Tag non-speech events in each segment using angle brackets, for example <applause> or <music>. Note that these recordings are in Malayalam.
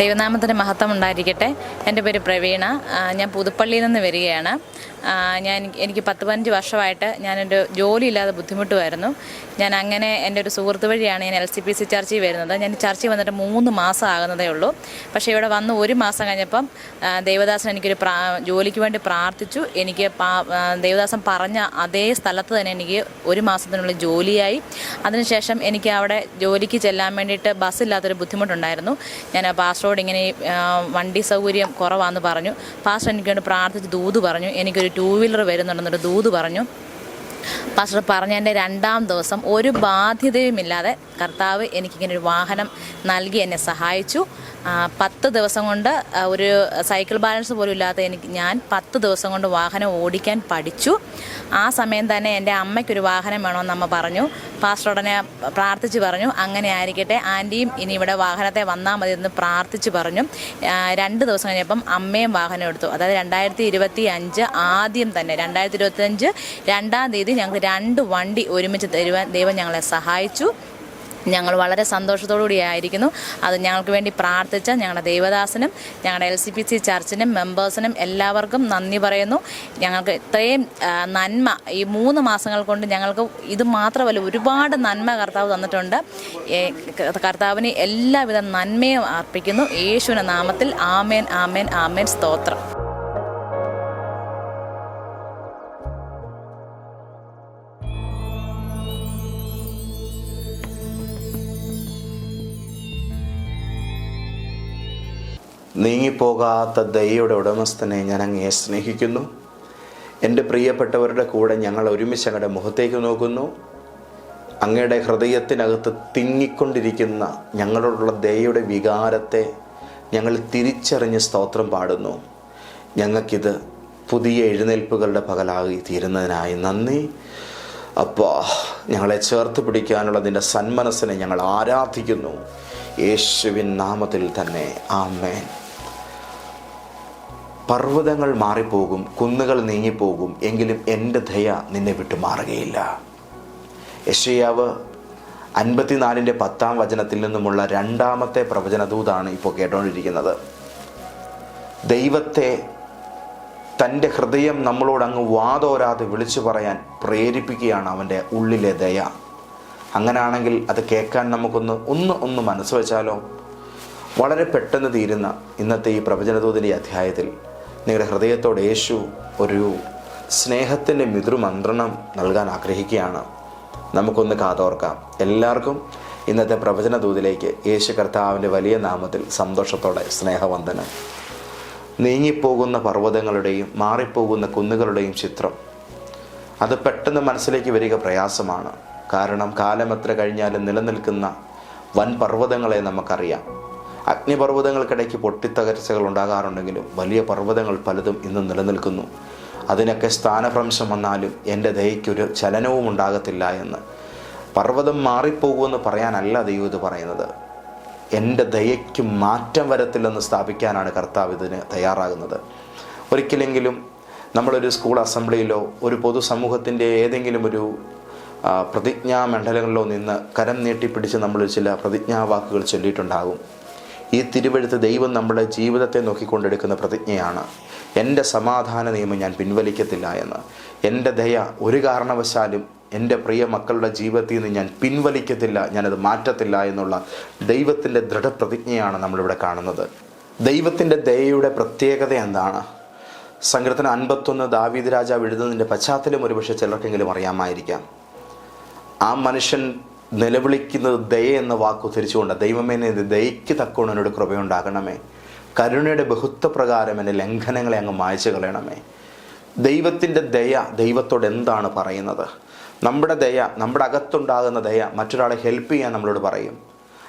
ദൈവനാമത്തിന് മഹത്വം ഉണ്ടായിരിക്കട്ടെ. എന്റെ പേര് പ്രവീണ. ഞാൻ പുതുപ്പള്ളിയിൽ നിന്ന് വരികയാണ്. ഞാൻ എനിക്ക് പത്ത് പതിനഞ്ച് വർഷമായിട്ട് ഞാനൊരു ജോലിയില്ലാതെ ബുദ്ധിമുട്ടുമായിരുന്നു. ഞാൻ അങ്ങനെ എന്റെ ഒരു സുഹൃത്ത് വഴിയാണ് ഞാൻ എൽ സി പി സി ചർച്ചിൽ വരുന്നത്. ഞാൻ ചർച്ചിൽ വന്നിട്ട് മൂന്ന് മാസം ആകുന്നതേ ഉള്ളൂ. പക്ഷേ ഇവിടെ വന്ന് ഒരു മാസം കഴിഞ്ഞപ്പം ദേവദാസൻ എനിക്കൊരു പ്രാ ജോലിക്ക് വേണ്ടി പ്രാർത്ഥിച്ചു. എനിക്ക് ദേവദാസൻ പറഞ്ഞ അതേ സ്ഥലത്ത് തന്നെ എനിക്ക് ഒരു മാസത്തിനുള്ളിൽ ജോലിയായി. അതിനുശേഷം എനിക്ക് അവിടെ ജോലിക്ക് ചെല്ലാൻ വേണ്ടിയിട്ട് ബസ്സില്ലാത്തൊരു ബുദ്ധിമുട്ടുണ്ടായിരുന്നു. ഞാൻ ആ പാസ്റ്ററോട് ഇങ്ങനെ വണ്ടി സൗകര്യം കുറവാന്ന് പറഞ്ഞു. പാസ്റ്റർ എനിക്ക് വേണ്ടി പ്രാർത്ഥിച്ച് ദൂത് പറഞ്ഞു. എനിക്കൊരു ടൂ വീലർ വരുന്നുണ്ടെന്നൊരു ദൂത് പറഞ്ഞു. പാസ്റ്റർ പറഞ്ഞതിന്റെ രണ്ടാം ദിവസം ഒരു ബാധ്യതയുമില്ലാതെ കർത്താവ് എനിക്കിങ്ങനെ ഒരു വാഹനം നൽകി എന്നെ സഹായിച്ചു. പത്ത് ദിവസം കൊണ്ട് ഒരു സൈക്കിൾ ബാലൻസ് പോലും ഇല്ലാത്ത എനിക്ക് ഞാൻ പത്ത് ദിവസം കൊണ്ട് വാഹനം ഓടിക്കാൻ പഠിച്ചു. ആ സമയം തന്നെ എന്റെ അമ്മയ്ക്കൊരു വാഹനം വേണമെന്ന് അമ്മ പറഞ്ഞു. പാസ്റ്റർ ഉടനെ പ്രാർത്ഥിച്ച് പറഞ്ഞു. അങ്ങനെ ആയിരിക്കട്ടെ ആന്റിയും ഇനി ഇവിടെ വാഹനത്തെ വന്നാൽ മതി എന്ന് പ്രാർത്ഥിച്ച് പറഞ്ഞു. രണ്ട് ദിവസം കഴിഞ്ഞപ്പം അമ്മയും വാഹനം എടുത്തു. അതായത് രണ്ടായിരത്തി ഇരുപത്തി അഞ്ച് ആദ്യം തന്നെ രണ്ടായിരത്തി ഇരുപത്തഞ്ച് രണ്ടാം തീയതി ഞങ്ങൾക്ക് രണ്ട് വണ്ടി ഒരുമിച്ച് തരുവാൻ ദൈവം ഞങ്ങളെ സഹായിച്ചു. ഞങ്ങൾ വളരെ സന്തോഷത്തോടുകൂടി ആയിരിക്കുന്നു. അത് ഞങ്ങൾക്ക് വേണ്ടി പ്രാർത്ഥിച്ച ഞങ്ങളുടെ ദൈവദാസനും ഞങ്ങളുടെ എൽ സി പി സി ചർച്ചിനും മെമ്പേഴ്സിനും എല്ലാവർക്കും നന്ദി പറയുന്നു. ഞങ്ങൾക്ക് ഇത്രയും നന്മ ഈ മൂന്ന് മാസങ്ങൾ കൊണ്ട് ഞങ്ങൾക്ക് ഇത് മാത്രമല്ല ഒരുപാട് നന്മ കർത്താവ് തന്നിട്ടുണ്ട്. കർത്താവിന് എല്ലാവിധ നന്മയും അർപ്പിക്കുന്നു. യേശുവിന്റെ നാമത്തിൽ ആമേൻ ആമേൻ ആമേൻ. സ്തോത്രം. നീങ്ങിപ്പോകാത്ത ദയയുടെ ഉടമസ്ഥനെ ഞാൻ അങ്ങയെ സ്നേഹിക്കുന്നു. എന്റെ പ്രിയപ്പെട്ടവരുടെ കൂടെ ഞങ്ങൾ ഒരുമിച്ച് അങ്ങയുടെ മുഖത്തേക്ക് നോക്കുന്നു. അങ്ങയുടെ ഹൃദയത്തിനകത്ത് തിങ്ങിക്കൊണ്ടിരിക്കുന്ന ഞങ്ങളോടുള്ള ദയയുടെ വികാരത്തെ ഞങ്ങൾ തിരിച്ചറിഞ്ഞ് സ്തോത്രം പാടുന്നു. ഞങ്ങൾക്കിത് പുതിയ എഴുന്നേൽപ്പുകളുടെ പകലാകി തീരുന്നതിനായി നന്ദി. അപ്പോൾ ഞങ്ങളെ ചേർത്ത് പിടിക്കാനുള്ള നിന്റെ സന്മനസ്സിനെ ഞങ്ങൾ ആരാധിക്കുന്നു. യേശുവിൻ നാമത്തിൽ തന്നെ. ആമേൻ. പർവതങ്ങൾ മാറിപ്പോകും കുന്നുകൾ നീങ്ങിപ്പോകും എങ്കിലും എന്റെ ദയ നിന്നെ വിട്ടു മാറുകയില്ല. യശയാവ് അൻപത്തിനാലിന്റെ പത്താം വചനത്തിൽ നിന്നുമുള്ള രണ്ടാമത്തെ പ്രവചനദൂതാണ് ഇപ്പോൾ കേട്ടുകൊണ്ടിരിക്കുന്നത് ദൈവത്തെ തന്റെ ഹൃദയം നമ്മളോട് അങ്ങ് വാതോരാതെ വിളിച്ചു പറയാൻ പ്രേരിപ്പിക്കുകയാണ് അവന്റെ ഉള്ളിലെ ദയ. അങ്ങനെയാണെങ്കിൽ അത് കേൾക്കാൻ നമുക്കൊന്ന് ഒന്ന് ഒന്ന് മനസ്സ് വെച്ചാലോ? വളരെ പെട്ടെന്ന് തീരുന്ന ഇന്നത്തെ ഈ പ്രവചനദൂതിന്റെ അധ്യായത്തിൽ നിങ്ങളുടെ ഹൃദയത്തോട് യേശു ഒരു സ്നേഹത്തിന്റെ മിതൃമന്ത്രണം നൽകാൻ ആഗ്രഹിക്കുകയാണ്. നമുക്കൊന്ന് കാതോർക്കാം. എല്ലാവർക്കും ഇന്നത്തെ പ്രവചന ദൂതിലേക്ക് യേശു കർത്താവിന്റെ വലിയ നാമത്തിൽ സന്തോഷത്തോടെ സ്നേഹവന്ദനം. നീങ്ങിപ്പോകുന്ന പർവതങ്ങളുടെയും മാറിപ്പോകുന്ന കുന്നുകളുടെയും ചിത്രം. അത് പെട്ടെന്ന് മനസ്സിലേക്ക് വരിക പ്രയാസമാണ്. കാരണം കാലം എത്ര കഴിഞ്ഞാലും നിലനിൽക്കുന്ന വൻ പർവതങ്ങളെ നമുക്കറിയാം. അഗ്നിപർവതങ്ങൾക്കിടയ്ക്ക് പൊട്ടിത്തകർച്ചകൾ ഉണ്ടാകാറുണ്ടെങ്കിലും വലിയ പർവതങ്ങൾ പലതും ഇന്ന് നിലനിൽക്കുന്നു. അതിനൊക്കെ സ്ഥാനഭ്രംശം വന്നാലും എന്റെ ദയയ്ക്കൊരു ചലനവും ഉണ്ടാകത്തില്ല എന്ന്. പർവതം മാറിപ്പോകുമെന്ന് പറയാനല്ല ദൈവം ഇത് പറയുന്നത്. എന്റെ ദയയ്ക്ക് മാറ്റം വരത്തില്ലെന്ന് സ്ഥാപിക്കാനാണ് കർത്താവ് ഇതിന് തയ്യാറാകുന്നത്. ഒരിക്കലെങ്കിലും നമ്മളൊരു സ്കൂൾ അസംബ്ലിയിലോ ഒരു പൊതുസമൂഹത്തിന്റെ ഏതെങ്കിലും ഒരു പ്രതിജ്ഞാ മണ്ഡലങ്ങളിലോ നിന്ന് കരം നീട്ടിപ്പിടിച്ച് നമ്മൾ ചില പ്രതിജ്ഞാവാക്കുകൾ ചൊല്ലിയിട്ടുണ്ടാകും. ഈ തിരുവഴുത്ത് ദൈവം നമ്മുടെ ജീവിതത്തെ നോക്കിക്കൊണ്ടെടുക്കുന്ന പ്രതിജ്ഞയാണ്. എന്റെ സമാധാന നിയമം ഞാൻ പിൻവലിക്കത്തില്ല എന്ന്. എന്റെ ദയ ഒരു കാരണവശാലും എന്റെ പ്രിയ മക്കളുടെ ജീവിതത്തിൽ നിന്ന് ഞാൻ പിൻവലിക്കത്തില്ല ഞാനത് മാറ്റത്തില്ല എന്നുള്ള ദൈവത്തിന്റെ ദൃഢപ്രതിജ്ഞയാണ് നമ്മളിവിടെ കാണുന്നത്. ദൈവത്തിന്റെ ദയയുടെ പ്രത്യേകത എന്താണ്? സങ്കീർത്തനം അൻപത്തൊന്ന് ദാവീദ് രാജാവ് എഴുതുന്നതിന്റെ പശ്ചാത്തലം ഒരുപക്ഷെ ചിലർക്കെങ്കിലും അറിയാമായിരിക്കാം. ആ മനുഷ്യൻ നിലവിളിക്കുന്നത് ദയ എന്ന വാക്ക് ഉദ്ധരിച്ചുകൊണ്ട് ദൈവമേ നീ ദയയ്ക്ക് എന്നോട് കൃപയുണ്ടാകണമേ. കരുണയുടെ ബഹുത്വപ്രകാരം എന്റെ ലംഘനങ്ങളെ അങ്ങ് മായച്ചു കളയണമേ. ദൈവത്തിന്റെ ദയ ദൈവത്തോട് എന്താണ് പറയുന്നത്? നമ്മുടെ ദയ നമ്മുടെ അകത്തുണ്ടാകുന്ന ദയ മറ്റൊരാളെ ഹെൽപ്പ് ചെയ്യാൻ നമ്മളോട് പറയും.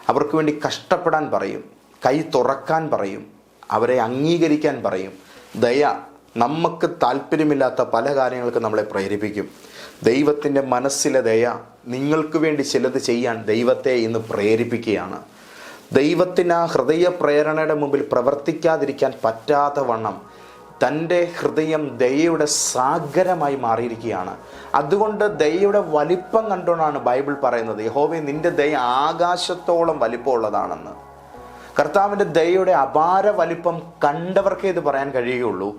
അവർക്ക് വേണ്ടി കഷ്ടപ്പെടാൻ പറയും. കൈ തുറക്കാൻ പറയും. അവരെ അംഗീകരിക്കാൻ പറയും. ദയ നമുക്ക് താല്പര്യമില്ലാത്ത പല കാര്യങ്ങൾക്കും നമ്മളെ പ്രേരിപ്പിക്കും. ദൈവത്തിന്റെ മനസ്സിലെ ദയ നിങ്ങൾക്ക് വേണ്ടി ചിലത് ചെയ്യാൻ ദൈവത്തെ ഇന്ന് പ്രേരിപ്പിക്കുകയാണ്. ദൈവത്തിന് ആ ഹൃദയ പ്രേരണയുടെ മുമ്പിൽ പ്രവർത്തിക്കാതിരിക്കാൻ പറ്റാത്ത വണ്ണം തന്റെ ഹൃദയം ദയയുടെ സാഗരമായി മാറിയിരിക്കുകയാണ്. അതുകൊണ്ട് ദയയുടെ വലിപ്പം കണ്ടുകൊണ്ടാണ് ബൈബിൾ പറയുന്നത് യഹോവെ നിന്റെ ദയ ആകാശത്തോളം വലിപ്പമുള്ളതാണെന്ന്. കർത്താവിന്റെ ദയയുടെ അപാര വലിപ്പം കണ്ടവർക്കേ ഇത് പറയാൻ കഴിയുകയുള്ളൂ.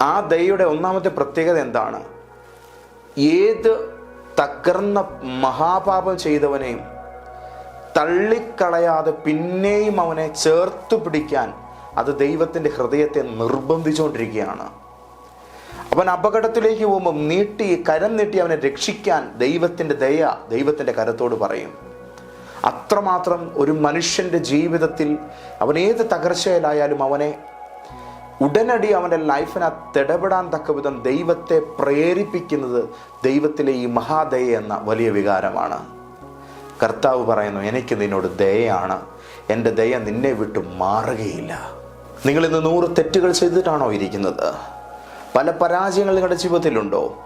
ആ ദയയുടെ ഒന്നാമത്തെ പ്രത്യേകത എന്താണ്? ഏത് തകർന്ന മഹാപാപം ചെയ്തവനെയും തള്ളിക്കളയാതെ പിന്നെയും അവനെ ചേർത്ത് പിടിക്കാൻ അത് ദൈവത്തിന്റെ ഹൃദയത്തെ നിർബന്ധിച്ചുകൊണ്ടിരിക്കുകയാണ്. അവൻ അപകടത്തിലേക്ക് പോകുമ്പോൾ നീട്ടി കരം നീട്ടി അവനെ രക്ഷിക്കാൻ ദൈവത്തിന്റെ ദയ ദൈവത്തിന്റെ കരത്തോട് പറയും. അത്രമാത്രം ഒരു മനുഷ്യന്റെ ജീവിതത്തിൽ അവൻ ഏത് തകർച്ചയിലായാലും അവനെ ഉടനടി അവന്റെ ലൈഫിനെ തിടപെടാൻ തക്ക വിധം ദൈവത്തെ പ്രേരിപ്പിക്കുന്നത് ദൈവത്തിലെ ഈ മഹാദയ എന്ന വലിയ വികാരമാണ്. കർത്താവ് പറയുന്നു എനിക്ക് നിന്നോട് ദയയാണ്. എന്റെ ദയ നിന്നെ വിട്ടു മാറുകയില്ല. നിങ്ങൾ ഇന്ന് നൂറ് തെറ്റുകൾ ചെയ്തിട്ടാണോ ഇരിക്കുന്നത്? പല പരാജയങ്ങൾ നിങ്ങളുടെ ജീവിതത്തിലുണ്ടോ?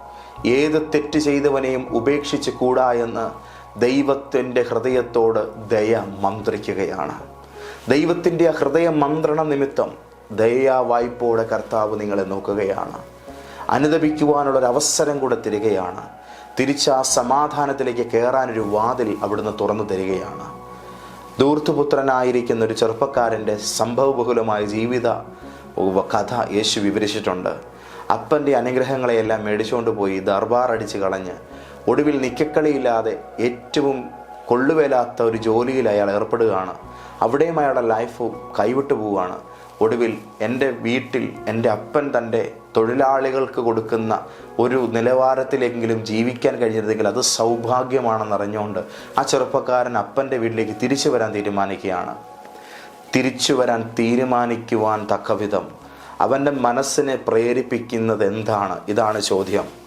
ഏത് തെറ്റ് ചെയ്തവനെയും ഉപേക്ഷിച്ച് കൂടാ എന്ന് ദൈവത്തിന്റെ ഹൃദയത്തോട് ദയ മന്ത്രിക്കുകയാണ്. ദൈവത്തിന്റെ ആ ഹൃദയ മന്ത്രണ നിമിത്തം ദയാ വായ്പോടെ കർത്താവ് നിങ്ങളെ നോക്കുകയാണ്. അനുദപിക്കുവാനുള്ളൊരു അവസരം കൂടെ തരികയാണ്. തിരിച്ച് ആ സമാധാനത്തിലേക്ക് കയറാനൊരു വാതിൽ അവിടുന്ന് തുറന്നു തരികയാണ്. ദൂർത്തുപുത്രനായിരിക്കുന്ന ഒരു ചെറുപ്പക്കാരന്റെ സംഭവബഹുലമായ ജീവിത കഥ യേശു വിവരിച്ചിട്ടുണ്ട്. അപ്പന്റെ അനുഗ്രഹങ്ങളെയെല്ലാം മേടിച്ചുകൊണ്ട് പോയി ദർബാർ അടിച്ച് കളഞ്ഞ് ഒടുവിൽ നിക്കക്കളിയില്ലാതെ ഏറ്റവും കൊള്ളുവേലാത്ത ഒരു ജോലിയിൽ അയാൾ ഏർപ്പെടുകയാണ്. അവിടെയും അയാളുടെ ലൈഫ് കൈവിട്ടു പോവുകയാണ്. ഒടുവിൽ എന്റെ വീട്ടിൽ എന്റെ അപ്പൻ തന്റെ തൊഴിലാളികൾക്ക് കൊടുക്കുന്ന ഒരു നിലവാരത്തിലെങ്കിലും ജീവിക്കാൻ കഴിഞ്ഞിരുന്നെങ്കിൽ അത് സൗഭാഗ്യമാണെന്നറിഞ്ഞുകൊണ്ട് ആ ചെറുപ്പക്കാരൻ അപ്പന്റെ വീട്ടിലേക്ക് തിരിച്ചു വരാൻ തീരുമാനിക്കുകയാണ്. തിരിച്ചു വരാൻ തീരുമാനിക്കുവാൻ തക്കവിധം അവന്റെ മനസ്സിനെ പ്രേരിപ്പിക്കുന്നത് എന്താണ്? ഇതാണ് ചോദ്യം.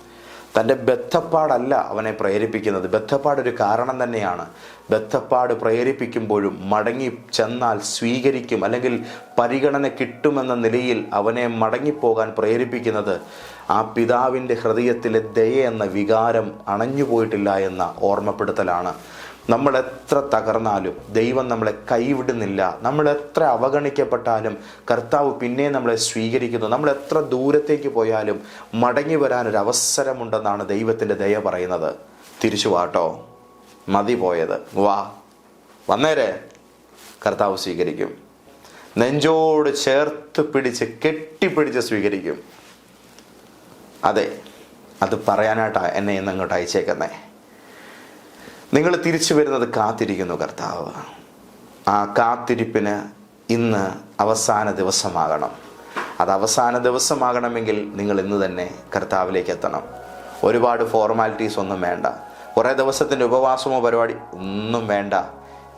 തന്റെ ബദ്ധപ്പാടല്ല അവനെ പ്രേരിപ്പിക്കുന്നത്. ബദ്ധപ്പാട് ഒരു കാരണം തന്നെയാണ്. ബദ്ധപ്പാട് പ്രേരിപ്പിക്കുമ്പോഴും മടങ്ങി ചെന്നാൽ സ്വീകരിക്കും അല്ലെങ്കിൽ പരിഗണന കിട്ടുമെന്ന നിലയിൽ അവനെ മടങ്ങിപ്പോകാൻ പ്രേരിപ്പിക്കുന്നത് ആ പിതാവിന്റെ ഹൃദയത്തിലെ ദയ എന്ന വികാരം അണഞ്ഞുപോയിട്ടില്ല എന്ന ഓർമ്മപ്പെടുത്തലാണ്. നമ്മൾ എത്ര തകർന്നാലും ദൈവം നമ്മളെ കൈവിടുന്നില്ല നമ്മൾ എത്ര അവഗണിക്കപ്പെട്ടാലും കർത്താവ് പിന്നെ നമ്മളെ സ്വീകരിക്കുന്നു. നമ്മൾ എത്ര ദൂരത്തേക്ക് പോയാലും മടങ്ങി വരാനൊരു അവസരമുണ്ടെന്നാണ് ദൈവത്തിന്റെ ദയ പറയുന്നത്. തിരിച്ചു വാട്ടോ മതി പോയത്. വാ. വന്നേരെ. കർത്താവ് സ്വീകരിക്കും. നെഞ്ചോട് ചേർത്ത് പിടിച്ച് കെട്ടിപ്പിടിച്ച് സ്വീകരിക്കും. അതെ അത് പറയാനായിട്ടാണ് എന്നെ ഇന്ന് അങ്ങോട്ട് അയച്ചേക്കുന്നേ. നിങ്ങൾ തിരിച്ചു വരുന്നത് കാത്തിരിക്കുന്നു കർത്താവ്. ആ കാത്തിരിപ്പിന് ഇന്ന് അവസാന ദിവസമാകണം. അത് അവസാന ദിവസമാകണമെങ്കിൽ നിങ്ങൾ ഇന്ന് തന്നെ കർത്താവിലേക്ക് എത്തണം. ഒരുപാട് ഫോർമാലിറ്റീസ് ഒന്നും വേണ്ട. കുറേ ദിവസത്തിന്റെ ഉപവാസമോ പരിപാടി ഒന്നും വേണ്ട.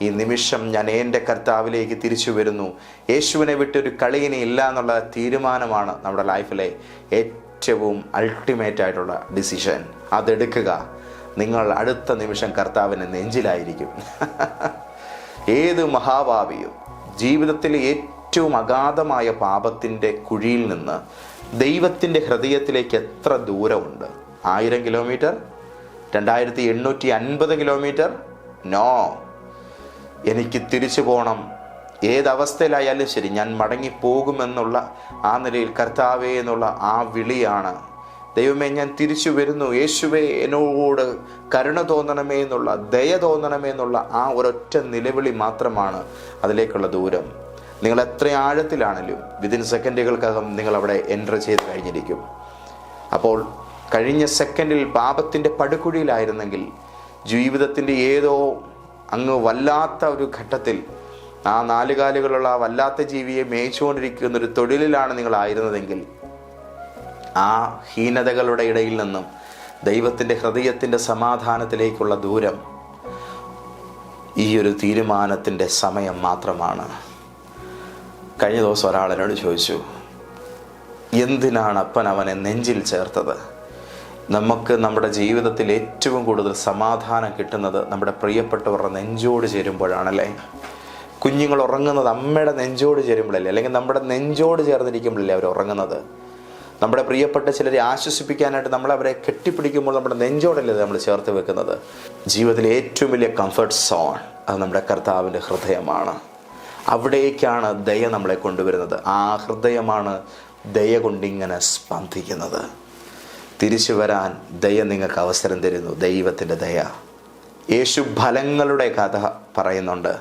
ഈ നിമിഷം ഞാൻ എന്റെ കർത്താവിലേക്ക് തിരിച്ചു വരുന്നു. യേശുവിനെ വിട്ടൊരു കളിയിനി ഇല്ല എന്നുള്ള തീരുമാനമാണ് നമ്മുടെ ലൈഫിലെ ഏറ്റവും അൾട്ടിമേറ്റ് ആയിട്ടുള്ള ഡിസിഷൻ അതെടുക്കുക. നിങ്ങൾ അടുത്ത നിമിഷം കർത്താവിന് നെഞ്ചിലായിരിക്കും. <laughs> ഏത് മഹാഭാവിയും ജീവിതത്തിലെ ഏറ്റവും അഗാധമായ പാപത്തിന്റെ കുഴിയിൽ നിന്ന് ദൈവത്തിന്റെ ഹൃദയത്തിലേക്ക് എത്ര ദൂരമുണ്ട്? ആയിരം കിലോമീറ്റർ? രണ്ടായിരത്തി എണ്ണൂറ്റി അൻപത് കിലോമീറ്റർ? നോ. എനിക്ക് തിരിച്ചു പോകണം ഏതവസ്ഥയിലായാലും ശരി ഞാൻ മടങ്ങിപ്പോകുമെന്നുള്ള ആ നിലയിൽ കർത്താവേ എന്നുള്ള ആ വിളിയാണ് ദൈവമേ ഞാൻ തിരിച്ചു വരുന്നു. യേശുവെ എന്നോട് കരുണ തോന്നണമേ എന്നുള്ള ദയ തോന്നണമേ എന്നുള്ള ആ ഒരൊറ്റ നിലവിളി മാത്രമാണ് അതിലേക്കുള്ള ദൂരം. നിങ്ങൾ എത്ര ആഴത്തിലാണെങ്കിലും വിതിൻ സെക്കൻഡുകൾക്കകം നിങ്ങൾ അവിടെ എന്റർ ചെയ്ത് കഴിഞ്ഞിരിക്കും. അപ്പോൾ കഴിഞ്ഞ സെക്കൻഡിൽ പാപത്തിന്റെ പടുകുഴിയിലായിരുന്നെങ്കിൽ ജീവിതത്തിന്റെ ഏതോ അങ്ങ് വല്ലാത്ത ഒരു ഘട്ടത്തിൽ ആ നാലുകാലുകളുള്ള വല്ലാത്ത ജീവിയെ മേയിച്ചുകൊണ്ടിരിക്കുന്ന ഒരു തൊഴിലിലാണ് നിങ്ങളായിരുന്നതെങ്കിൽ ആ ഹീനതകളുടെ ഇടയിൽ നിന്നും ദൈവത്തിന്റെ ഹൃദയത്തിന്റെ സമാധാനത്തിലേക്കുള്ള ദൂരം ഈ ഒരു തീരുമാനത്തിന്റെ സമയം മാത്രമാണ്. കഴിഞ്ഞ ദിവസം ഒരാൾ ചോദിച്ചു എന്തിനാണ് അപ്പൻ അവനെ നെഞ്ചിൽ ചേർത്തത്? നമുക്ക് നമ്മുടെ ജീവിതത്തിൽ ഏറ്റവും കൂടുതൽ സമാധാനം കിട്ടുന്നത് നമ്മുടെ പ്രിയപ്പെട്ടവരുടെ നെഞ്ചോട് ചേരുമ്പോഴാണല്ലേ? കുഞ്ഞുങ്ങൾ ഉറങ്ങുന്നത് അമ്മയുടെ നെഞ്ചോട് ചേരുമ്പോഴല്ലേ? അല്ലെങ്കിൽ നമ്മുടെ നെഞ്ചോട് ചേർന്നിരിക്കുമ്പോഴല്ലേ അവർ ഉറങ്ങുന്നത്? നമ്മുടെ പ്രിയപ്പെട്ട ചിലരെ ആശ്വസിപ്പിക്കാനായിട്ട് നമ്മൾ അവരെ കെട്ടിപ്പിടിക്കുമ്പോൾ നമ്മുടെ നെഞ്ചോടല്ലേ നമ്മൾ ചേർത്ത് വെക്കുന്നത്. ജീവിതത്തിലെ ഏറ്റവും വലിയ കംഫർട്ട് സോൺ അത് നമ്മുടെ കർത്താവിന്റെ ഹൃദയമാണ്. അവിടേക്കാണ് ദയ നമ്മളെ കൊണ്ടുവരുന്നത്. ആ ഹൃദയമാണ് ദയ കൊണ്ടിങ്ങനെ സ്പന്ദിക്കുന്നത്. തിരിച്ചു വരാൻ ദയ നിങ്ങൾക്ക് അവസരം തരുന്നു. ദൈവത്തിന്റെ ദയ. യേശു ഫലങ്ങളുടെ കഥ പറയുന്നുണ്ട്.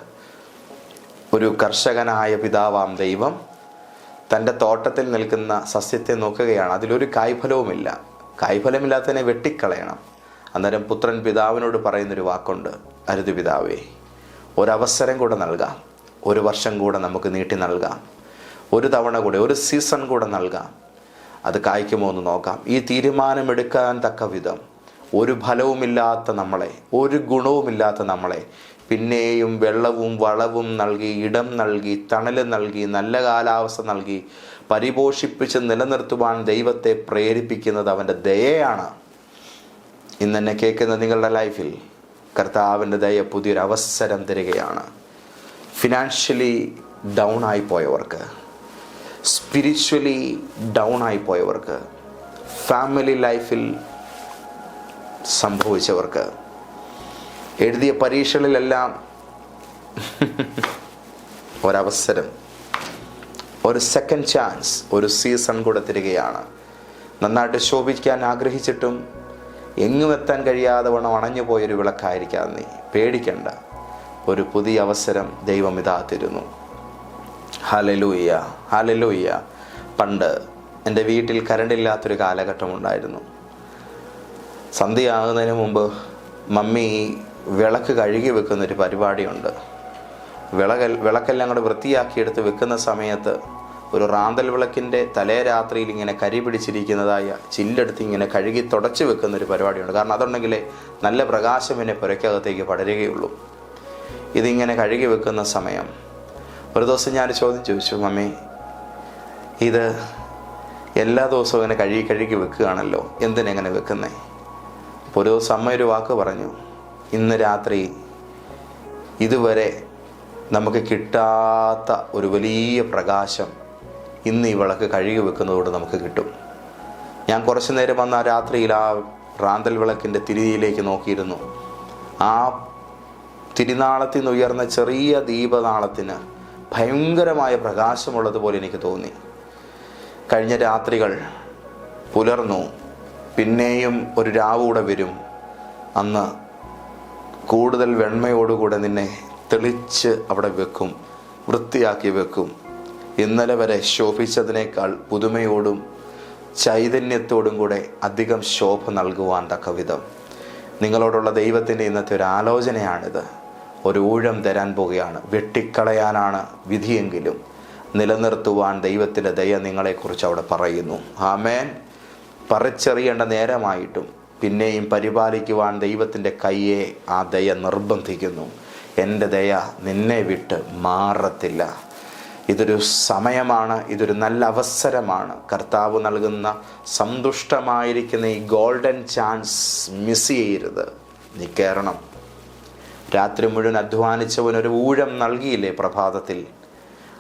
ഒരു കർഷകനായ പിതാവാം ദൈവം തന്റെ തോട്ടത്തിൽ നിൽക്കുന്ന സസ്യത്തെ നോക്കുകയാണ്. അതിലൊരു കായ്ഫലവുമില്ല. കായ്ഫലമില്ലാത്തതിനെ വെട്ടിക്കളയണം. അന്നേരം പുത്രൻ പിതാവിനോട് പറയുന്നൊരു വാക്കുണ്ട്. അരുത് പിതാവേ ഒരവസരം കൂടെ നൽകാം. ഒരു വർഷം കൂടെ നമുക്ക് നീട്ടി നൽകാം. ഒരു തവണ കൂടെ ഒരു സീസൺ കൂടെ നൽകാം. അത് കായ്ക്കുമോ എന്ന് നോക്കാം. ഈ തീരുമാനമെടുക്കാൻ തക്ക വിധം. ഒരു ഫലവുമില്ലാത്ത നമ്മളെ ഒരു ഗുണവുമില്ലാത്ത നമ്മളെ പിന്നെയും വെള്ളവും വളവും നൽകി ഇടം നൽകി തണൽ നൽകി നല്ല കാലാവസ്ഥ നൽകി പരിപോഷിപ്പിച്ച് നിലനിർത്തുവാൻ ദൈവത്തെ പ്രേരിപ്പിക്കുന്നത് അവന്റെ ദയയാണ്. ഇന്നെന്നെ കേൾക്കുന്ന നിങ്ങളുടെ ലൈഫിൽ കർത്താവിന്റെ ദയ പുതിയൊരു അവസരം തരികയാണ്. ഫിനാൻഷ്യലി ഡൗൺ ആയി പോയവർക്ക് സ്പിരിച്വലി ഡൗൺ ആയി പോയവർക്ക് ഫാമിലി ലൈഫിൽ സംഭവിച്ചവർക്ക് എഴുതിയ പരീക്ഷകളിലെല്ലാം ഒരവസരം ഒരു സെക്കൻഡ് ചാൻസ് ഒരു സീസൺ കൂടെ തരികയാണ്. നന്നായിട്ട് ശോഭിക്കാൻ ആഗ്രഹിച്ചിട്ടും എങ്ങും എത്താൻ കഴിയാതെ വണ്ണം അണഞ്ഞു പോയൊരു വിളക്കായിരിക്കാം നീ. പേടിക്കണ്ട. ഒരു പുതിയ അവസരം ദൈവം ഇതാ തരുന്നു. ഹലലൂയ്യ ഹലലൂയ്യ പണ്ട് എന്റെ വീട്ടിൽ കരണ്ടില്ലാത്തൊരു കാലഘട്ടം ഉണ്ടായിരുന്നു സന്ധ്യയാകുന്നതിന് മുമ്പ് മമ്മി വിളക്ക് കഴുകി വെക്കുന്ന ഒരു പരിപാടിയുണ്ട്. വിളകൽ വിളക്കെല്ലാം കൂടെ വൃത്തിയാക്കിയെടുത്ത് വെക്കുന്ന സമയത്ത് ഒരു റാന്തൽ വിളക്കിന്റെ തലേ രാത്രിയിൽ ഇങ്ങനെ കരി പിടിച്ചിരിക്കുന്നതായ ചില്ലെടുത്ത് ഇങ്ങനെ കഴുകി തുടച്ച് വെക്കുന്ന ഒരു പരിപാടിയുണ്ട്. കാരണം അതുണ്ടെങ്കിലേ നല്ല പ്രകാശം എന്നെ പുരയ്ക്കകത്തേക്ക് പടരുകയുള്ളൂ. ഇതിങ്ങനെ കഴുകി വെക്കുന്ന സമയം. ഒരു ദിവസം ഞാൻ ചോദ്യം ചോദിച്ചു മമ്മി ഇത് എല്ലാ ദിവസവും ഇങ്ങനെ കഴുകി കഴുകി വെക്കുകയാണല്ലോ എന്തിനെങ്ങനെ വെക്കുന്നേ? അപ്പോൾ ഒരു ദിവസം അമ്മ ഒരു വാക്ക് പറഞ്ഞു ഇന്ന് രാത്രി ഇതുവരെ നമുക്ക് കിട്ടാത്ത ഒരു വലിയ പ്രകാശം ഇന്ന് ഈ വിളക്ക് കഴുകി വെക്കുന്നതോടെ നമുക്ക് കിട്ടും. ഞാൻ കുറച്ചു നേരം വന്ന രാത്രിയിൽ ആ റാന്തൽ വിളക്കിന്റെ തിരിയിലേക്ക് നോക്കിയിരുന്നു. ആ തിരുനാളത്തിൽ നിന്ന് ഉയർന്ന ചെറിയ ദീപനാളത്തിന് ഭയങ്കരമായ പ്രകാശമുള്ളതുപോലെ എനിക്ക് തോന്നി. കഴിഞ്ഞ രാത്രികൾ പുലർന്നു. പിന്നെയും ഒരു രാവൂടെ വരും. അന്ന് കൂടുതൽ വെണ്മയോടുകൂടെ നിന്നെ തെളിച്ച് അവിടെ വെക്കും വൃത്തിയാക്കി വെക്കും. ഇന്നലെ വരെ ശോഭിച്ചതിനേക്കാൾ പുതുമയോടും ചൈതന്യത്തോടും കൂടെ അധികം ശോഭ നൽകുവാൻ തക്ക വിധം നിങ്ങളോടുള്ള ദൈവത്തിന്റെ ഇന്നത്തെ ഒരു ആലോചനയാണിത്. ഒരു ഊഴം തരാൻ പോവുകയാണ്. വെട്ടിക്കളയാനാണ് വിധിയെങ്കിലും നിലനിർത്തുവാൻ ദൈവത്തിന്റെ ദയ നിങ്ങളെക്കുറിച്ച് അവിടെ പറയുന്നു. ആമേൻ. പറിച്ചെറിയേണ്ട നേരമായിട്ടും പിന്നെയും പരിപാലിക്കുവാൻ ദൈവത്തിന്റെ കയ്യെ ആ ദയ നിർബന്ധിക്കുന്നു. എന്റെ ദയ നിന്നെ വിട്ട് മാറത്തില്ല. ഇതൊരു സമയമാണ് ഇതൊരു നല്ല അവസരമാണ്. കർത്താവ് നൽകുന്ന സന്തുഷ്ടമായിരിക്കുന്ന ഈ ഗോൾഡൻ ചാൻസ് മിസ് ചെയ്യരുത്. നീ കയറണം രാത്രി മുഴുവൻ അധ്വാനിച്ചവൻ ഒരു ഊഴം നൽകിയില്ലേ പ്രഭാതത്തിൽ?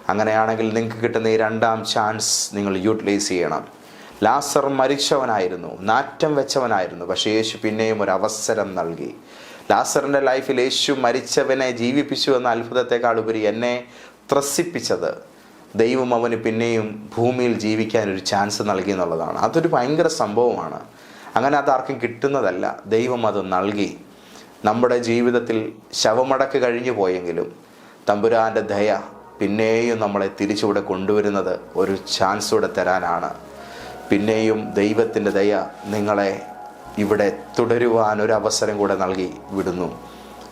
അങ്ങനെയാണെങ്കിൽ നിങ്ങൾക്ക് കിട്ടുന്ന ഈ രണ്ടാം ചാൻസ് നിങ്ങൾ യൂട്ടിലൈസ് ചെയ്യണം. ലാസർ മരിച്ചവനായിരുന്നു നാറ്റം വെച്ചവനായിരുന്നു പക്ഷേ യേശു പിന്നെയും ഒരു അവസരം നൽകി. ലാസറിന്റെ ലൈഫിൽ യേശു മരിച്ചവനെ ജീവിപ്പിച്ചു എന്ന അത്ഭുതത്തെക്കാൾ ഉപരി എന്നെ ത്രസിപ്പിച്ചത്. ദൈവം അവന് പിന്നെയും ഭൂമിയിൽ ജീവിക്കാൻ ഒരു ചാൻസ് നൽകി എന്നുള്ളതാണ്. അതൊരു ഭയങ്കര സംഭവമാണ്. അങ്ങനെ അത് ആർക്കും കിട്ടുന്നതല്ല. ദൈവം അത് നൽകി. നമ്മുടെ ജീവിതത്തിൽ ശവമടക്ക് കഴിഞ്ഞു പോയെങ്കിലും തമ്പുരാന്റെ ദയ പിന്നെയും നമ്മളെ തിരിച്ചുകൂടെ കൊണ്ടുവരുന്നത് ഒരു ചാൻസ് കൂടെ തരാനാണ്. പിന്നെയും ദൈവത്തിന്റെ ദയ നിങ്ങളെ ഇവിടെ തുടരുവാൻ ഒരു അവസരം കൂടെ നൽകി വിടുന്നു.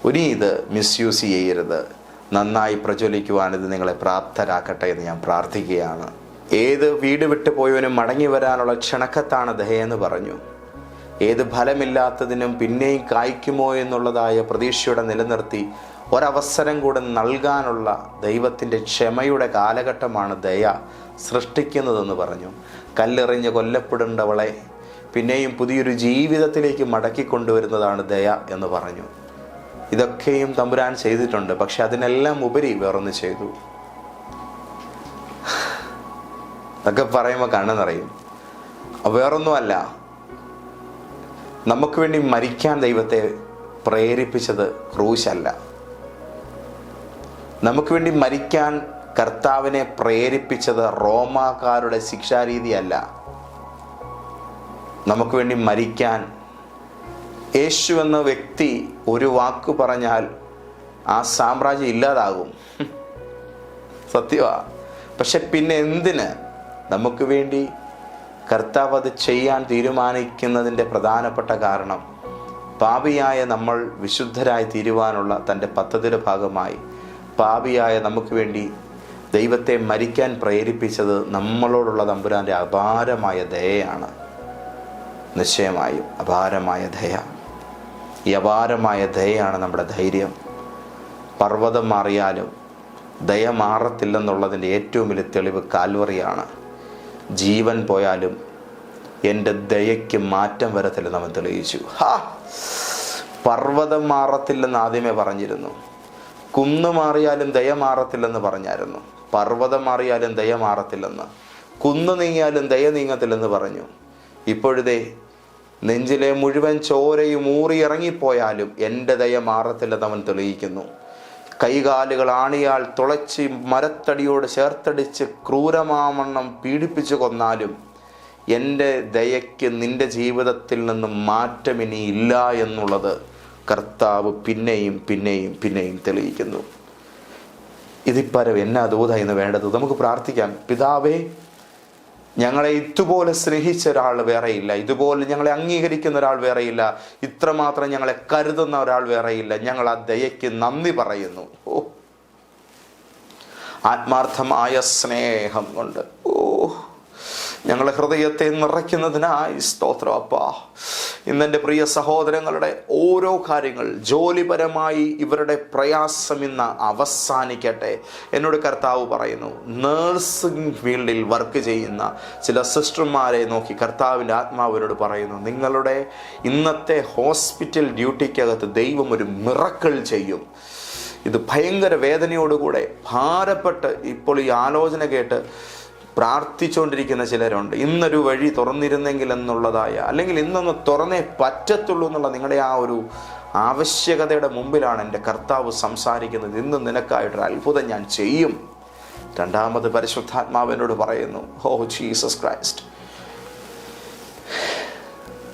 ഇനി ഇത് മിസ്യൂസ് ചെയ്യരുത്. നന്നായി പ്രജ്വലിക്കുവാൻ ഇത് നിങ്ങളെ പ്രാപ്തരാക്കട്ടെ എന്ന് ഞാൻ പ്രാർത്ഥിക്കുകയാണ്. ഏത് വീട് വിട്ടു പോയവനും മടങ്ങി വരാനുള്ള ക്ഷണക്കത്താണ് ദയെന്ന് പറഞ്ഞു. ഏത് ഫലമില്ലാത്തതിനും പിന്നെയും കായ്ക്കുമോ എന്നുള്ളതായ പ്രതീക്ഷയുടെ നിലനിർത്തി ഒരവസരം കൂടെ നൽകാനുള്ള ദൈവത്തിന്റെ ക്ഷമയുടെ കാലഘട്ടമാണ് ദയ സൃഷ്ടിക്കുന്നതെന്ന് പറഞ്ഞു. കല്ലെറിഞ്ഞ് കൊല്ലപ്പെടേണ്ടവളെ പിന്നെയും പുതിയൊരു ജീവിതത്തിലേക്ക് മടക്കി കൊണ്ടുവരുന്നതാണ് ദയ എന്ന് പറഞ്ഞു. ഇതൊക്കെയും തമ്പുരാൻ ചെയ്തിട്ടുണ്ട്. പക്ഷെ അതിനെല്ലാം ഉപരി വേറൊന്ന് ചെയ്തു. അതൊക്കെ പറയുമ്പോൾ കണ്ണെന്നറിയും. നിറയും വേറൊന്നുമല്ല. നമുക്ക് വേണ്ടി മരിക്കാൻ ദൈവത്തെ പ്രേരിപ്പിച്ചത് ക്രൂശല്ല. നമുക്ക് വേണ്ടി മരിക്കാൻ കർത്താവിനെ പ്രേരിപ്പിച്ചത് റോമാക്കാരുടെ ശിക്ഷാരീതിയല്ല. നമുക്ക് വേണ്ടി മരിക്കാൻ യേശു എന്ന വ്യക്തി ഒരു വാക്ക് പറഞ്ഞാൽ ആ സാമ്രാജ്യം ഇല്ലാതാകും. സത്യവാ. പക്ഷെ പിന്നെ എന്തിന്? നമുക്ക് വേണ്ടി കർത്താവ് അത് ചെയ്യാൻ തീരുമാനിക്കുന്നതിന്റെ പ്രധാനപ്പെട്ട കാരണം പാപിയായ നമ്മൾ വിശുദ്ധരായി തീരുവാനുള്ള തന്റെ പദ്ധതിയുടെ ഭാഗമായി പാപിയായ നമുക്ക് വേണ്ടി ദൈവത്തെ മരിക്കാൻ പ്രേരിപ്പിച്ചത് നമ്മളോടുള്ള തമ്പുരാന്റെ അപാരമായ ദയയാണ്. നിശ്ചയമായും അപാരമായ ദയ. ഈ അപാരമായ ദയയാണ് നമ്മുടെ ധൈര്യം. പർവതം മാറിയാലും ദയ മാറത്തില്ലെന്നുള്ളതിന്റെ ഏറ്റവും വലിയ തെളിവ് കാൽവറിയാണ്. ജീവൻ പോയാലും എന്റെ ദയയ്ക്ക് മാറ്റം വരത്തില്ലെന്ന് അവൻ തെളിയിച്ചു. ഹാ! പർവതം മാറത്തില്ലെന്ന് ആദ്യമേ പറഞ്ഞിരുന്നു. കുന്ന് മാറിയാലും ദയ മാറത്തില്ലെന്ന് പറഞ്ഞായിരുന്നു. പർവതം മാറിയാലും ദയ മാറത്തില്ലെന്ന്. കുന്ന് നീങ്ങിയാലും ദയ നീങ്ങത്തില്ലെന്ന് പറഞ്ഞു. ഇപ്പോഴതേ നെഞ്ചിലെ മുഴുവൻ ചോരയും ഊറി ഇറങ്ങിപ്പോയാലും എന്റെ ദയ മാറത്തില്ലെന്ന് അവൻ തെളിയിക്കുന്നു. കൈകാലുകൾ ആണിയാൽ തുളച്ച് മരത്തടിയോട് ചേർത്തടിച്ച് ക്രൂരമാമണ്ണം പീഡിപ്പിച്ചു കൊന്നാലും എന്റെ ദയയ്ക്ക് നിന്റെ ജീവിതത്തിൽ നിന്നും മാറ്റമിനി ഇല്ല എന്നുള്ളത് കർത്താവ് പിന്നെയും പിന്നെയും പിന്നെയും തെളിയിക്കുന്നു. ഇതിപ്പരം എന്നാ ദൂത എന്ന് വേണ്ടത്? നമുക്ക് പ്രാർത്ഥിക്കാം. പിതാവേ ഞങ്ങളെ ഇതുപോലെ സ്നേഹിച്ച ഒരാൾ വേറെയില്ല. ഇതുപോലെ ഞങ്ങളെ അംഗീകരിക്കുന്ന ഒരാൾ വേറെയില്ല. ഇത്രമാത്രം ഞങ്ങളെ കരുതുന്ന ഒരാൾ വേറെയില്ല. ഞങ്ങൾ ആ ദയയ്ക്ക് നന്ദി പറയുന്നു. ഓ. ആത്മാർത്ഥമായ സ്നേഹം കൊണ്ട്. ഓ. ഞങ്ങളെ ഹൃദയത്തെ നിറയ്ക്കുന്നതിനായി സ്തോത്രം അപ്പ. ഇന്നെന്റെ പ്രിയ സഹോദരങ്ങളുടെ ഓരോ കാര്യങ്ങൾ ജോലിപരമായി ഇവരുടെ പ്രയാസം ഇന്ന് അവസാനിക്കട്ടെ. എന്നോട് കർത്താവ് പറയുന്നു നേഴ്സിംഗ് ഫീൽഡിൽ വർക്ക് ചെയ്യുന്ന ചില സിസ്റ്റർമാരെ നോക്കി കർത്താവിന്റെ ആത്മാവിനോട് പറയുന്നു നിങ്ങളുടെ ഇന്നത്തെ ഹോസ്പിറ്റൽ ഡ്യൂട്ടിക്കകത്ത് ദൈവം ഒരു മിറക്കൾ ചെയ്യും. ഇത് ഭയങ്കര വേദനയോടുകൂടെ ഭാരപ്പെട്ട് ഇപ്പോൾ ഈ ആലോചന കേട്ട് പ്രാർത്ഥിച്ചുകൊണ്ടിരിക്കുന്ന ചിലരുണ്ട്. ഇന്നൊരു വഴി തുറന്നിരുന്നെങ്കിൽ എന്നുള്ളതായ അല്ലെങ്കിൽ ഇന്നൊന്ന് തുറന്നേ പറ്റത്തുള്ളൂ എന്നുള്ള നിങ്ങളുടെ ആ ഒരു ആവശ്യകതയുടെ മുമ്പിലാണ് എന്റെ കർത്താവ് സംസാരിക്കുന്നത്. ഇന്ന് നിനക്കായിട്ടൊരു അത്ഭുതം ഞാൻ ചെയ്യും. രണ്ടാമത് പരിശുദ്ധാത്മാവിനോട് പറയുന്നു ഹോ ജീസസ് ക്രൈസ്റ്റ്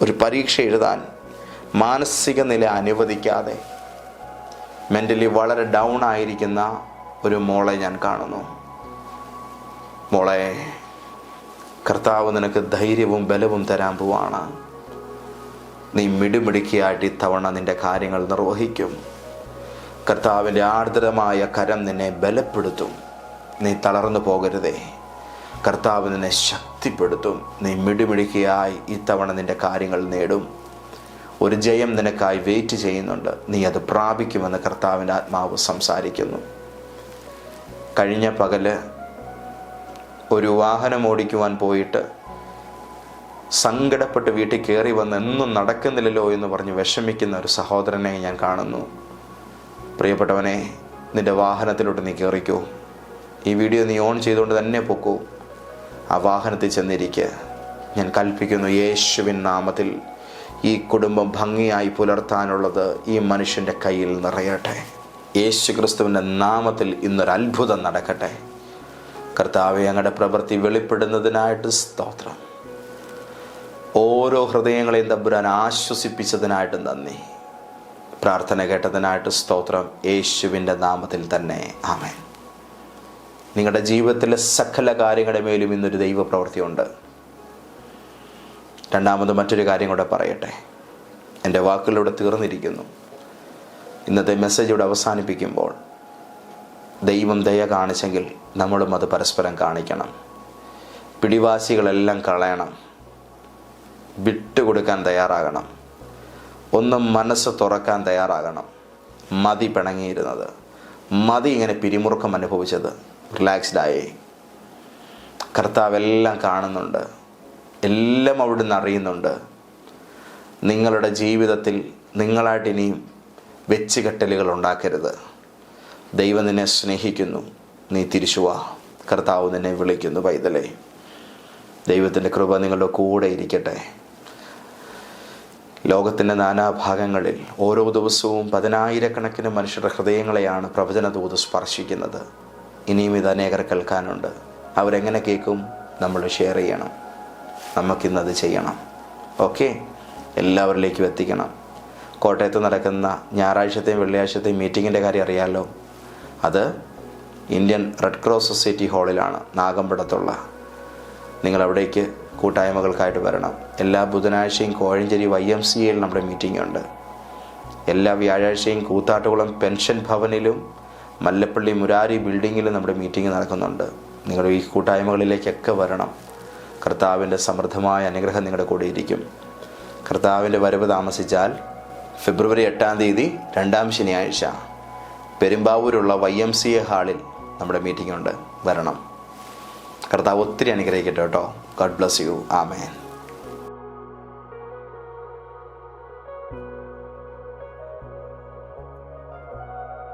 ഒരു പരീക്ഷ എഴുതാൻ മാനസിക നില അനുവദിക്കാതെ മെന്റലി വളരെ ഡൗൺ ആയിരിക്കുന്ന ഒരു മോളെ ഞാൻ കാണുന്നു. മോളെ കർത്താവ് നിനക്ക് ധൈര്യവും ബലവും തരാൻ പോവാണ്. നീ മിടുമിടുക്കിയായിട്ട് തവണ നിന്റെ കാര്യങ്ങൾ നിർവഹിക്കും. കർത്താവിന്റെ ആർദ്രമായ കരം നിന്നെ ബലപ്പെടുത്തും. നീ തളർന്നു പോകരുതേ. കർത്താവ് നിന്നെ ശക്തിപ്പെടുത്തും. നീ മിടുമിടുക്കിയായി ഇത്തവണ നിന്റെ കാര്യങ്ങൾ നേടും. ഒരു ജയം നിനക്കായി വെയിറ്റ് ചെയ്യുന്നുണ്ട്. നീ അത് പ്രാപിക്കുമെന്ന് കർത്താവിന്റെ ആത്മാവ് സംസാരിക്കുന്നു. കഴിഞ്ഞ പകൽ ഒരു വാഹനം ഓടിക്കുവാൻ പോയിട്ട് സങ്കടപ്പെട്ട് വീട്ടിൽ കയറി വന്ന് എന്നും നടക്കുന്നില്ലല്ലോ എന്ന് പറഞ്ഞ് വിഷമിക്കുന്ന ഒരു സഹോദരനെ ഞാൻ കാണുന്നു. പ്രിയപ്പെട്ടവനെ നിന്റെ വാഹനത്തിലോട്ട് നീ കയറിക്കോ ഈ വീഡിയോ നീ ഓൺ ചെയ്തുകൊണ്ട് തന്നെ പൊക്കൂ. ആ വാഹനത്തിൽ ചെന്നിരിക്കുക ഞാൻ കൽപ്പിക്കുന്നു യേശുവിൻ നാമത്തിൽ ഈ കുടുംബം ഭംഗിയായി പുലർത്താനുള്ളത് ഈ മനുഷ്യന്റെ കയ്യിൽ നിറയട്ടെ. യേശു ക്രിസ്തുവിന്റെ നാമത്തിൽ ഇന്നൊരു അത്ഭുതം നടക്കട്ടെ. കർത്താവെ ഞങ്ങളുടെ പ്രവൃത്തി വെളിപ്പെടുന്നതിനായിട്ട് സ്തോത്രം. ഓരോ ഹൃദയങ്ങളെയും തമ്പുരാൻ ആശ്വസിപ്പിച്ചതിനായിട്ട് നന്ദി. പ്രാർത്ഥന കേട്ടതിനായിട്ട് സ്തോത്രം. യേശുവിന്റെ നാമത്തിൽ തന്നെ. ആമേൻ. നിങ്ങളുടെ ജീവിതത്തിലെ സകല കാര്യങ്ങളുടെ മേലും ഇന്നൊരു ദൈവപ്രവൃത്തിയുണ്ട്. രണ്ടാമത് മറ്റൊരു കാര്യം കൂടെ പറയട്ടെ. എന്റെ വാക്കുകളിലൂടെ തീർന്നിരിക്കുന്നു. ഇന്നത്തെ മെസ്സേജ് ഇവിടെ അവസാനിപ്പിക്കുമ്പോൾ ദൈവം ദയ കാണിച്ചെങ്കിൽ നമ്മളും അത് പരസ്പരം കാണിക്കണം. പിടിവാശികളെല്ലാം കളയണം. വിട്ടുകൊടുക്കാൻ തയ്യാറാകണം. ഒന്നും മനസ്സ് തുറക്കാൻ തയ്യാറാകണം. മതി പിണങ്ങിയിരുന്നത്. മതി ഇങ്ങനെ പിരിമുറുക്കം അനുഭവിച്ചത്. റിലാക്സ്ഡായി കർത്താവ് എല്ലാം കാണുന്നുണ്ട്. എല്ലാം അവിടുന്ന് അറിയുന്നുണ്ട്. നിങ്ങളുടെ ജീവിതത്തിൽ നിങ്ങളായിട്ട് ഇനിയും വെച്ചുകെട്ടലുകൾ ഉണ്ടാക്കരുത്. ദൈവം നിന്നെ സ്നേഹിക്കുന്നു. നീ തിരിച്ചു വാ. കർത്താവ് നിന്നെ വിളിക്കുന്നു പൈതലേ. ദൈവത്തിന്റെ കൃപ നിങ്ങളുടെ കൂടെ ഇരിക്കട്ടെ. ലോകത്തിന്റെ നാനാഭാഗങ്ങളിൽ ഓരോ ദിവസവും പതിനായിരക്കണക്കിന് മനുഷ്യരുടെ ഹൃദയങ്ങളെയാണ് പ്രവചന ദൂത് സ്പർശിക്കുന്നത്. ഇനിയും ഇത് അനേകർ കേൾക്കാനുണ്ട്. അവരെങ്ങനെ കേൾക്കും? നമ്മൾ ഷെയർ ചെയ്യണം. നമുക്കിന്നത് ചെയ്യണം. ഓക്കെ എല്ലാവരിലേക്കും എത്തിക്കണം. കോട്ടയത്ത് നടക്കുന്ന ഞായറാഴ്ചത്തെയും വെള്ളിയാഴ്ചത്തെയും മീറ്റിങ്ങിന്റെ കാര്യം അറിയാമല്ലോ അത് ഇന്ത്യൻ റെഡ് ക്രോസ് സൊസൈറ്റി ഹാളിലാണ് നാഗമ്പടത്തുള്ള. നിങ്ങൾ അവിടേക്ക് കൂട്ടായ്മകൾക്കായിട്ട് വരണം. എല്ലാ ബുധനാഴ്ചയും കോഴഞ്ചേരി വൈ എം സി എയിൽ നമ്മുടെ മീറ്റിംഗ് ഉണ്ട് എല്ലാ വ്യാഴാഴ്ചയും കൂത്താട്ടുകുളം പെൻഷൻ ഭവനിലും മല്ലപ്പള്ളി മുരാരി ബിൽഡിങ്ങിലും നമ്മുടെ മീറ്റിംഗ് നടക്കുന്നുണ്ട്. നിങ്ങൾ ഈ കൂട്ടായ്മകളിലേക്കൊക്കെ വരണം. കർത്താവിന്റെ സമൃദ്ധമായ അനുഗ്രഹം നിങ്ങളുടെ കൂടെ ഇരിക്കും കർത്താവിന്റെ വരവ് താമസിച്ചാൽ ഫെബ്രുവരി എട്ടാം തീയതി രണ്ടാം ശനിയാഴ്ച. പെരുമ്പാവൂരുള്ള വൈ എം സി എ ഹാളിൽ നമ്മുടെ മീറ്റിംഗ് ഉണ്ട്. വരണം. കർത്താവ് ഒത്തിരി അനുഗ്രഹിക്കട്ടെ കേട്ടോ. God bless you amen